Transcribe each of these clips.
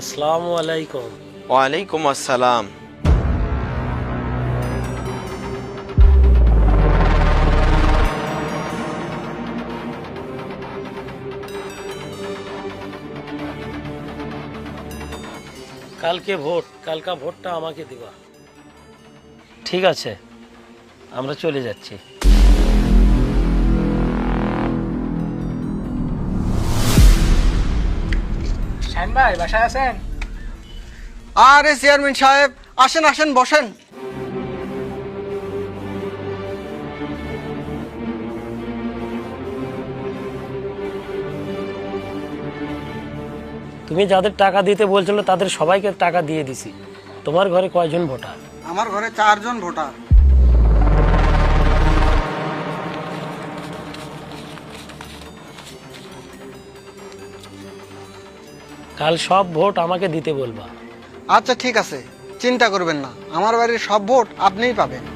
আসসালামু আলাইকুম ওয়ালাইকুম আসসালাম কালকে ভোট কালকা ভোটটা আমাকে দিবা ঠিক আছে আমরা চলে যাচ্ছি শাহিন ভাই বাসায় আছেন? আরে চেয়ারম্যান সাহেব আসেন আসেন বসেন। তুমি যাদের টাকা দিতে বলছিল তাদের সবাইকে টাকা দিয়ে দিছি। তোমার ঘরে কয়জন ভোটার? আমার ঘরে চারজন ভোটার। কাল সব ভোট আমাকে দিতে বলবা। আচ্ছা ঠিক আছে। চিন্তা করবেন না। আমার বাড়ির সব ভোট আপনিই পাবেন।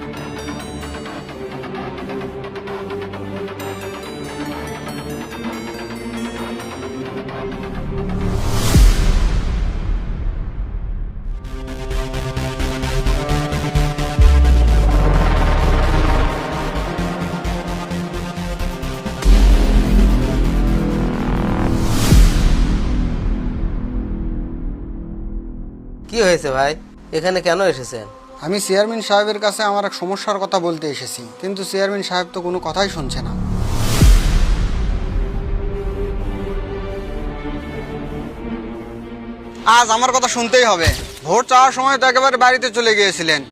কি হয়েছে ভাই? এখানে কেন এসেছেন? আমি চেয়ারম্যান সাহেবের কাছে আমার এক সমস্যার কথা বলতে এসেছি, কিন্তু চেয়ারম্যান সাহেব তো কোনো কথাই শুনছে না। আজ আমার কথা শুনতেই হবে। ভোট চাওয়ার সময় তো একেবারে বাড়িতে চলে গিয়েছিলেন।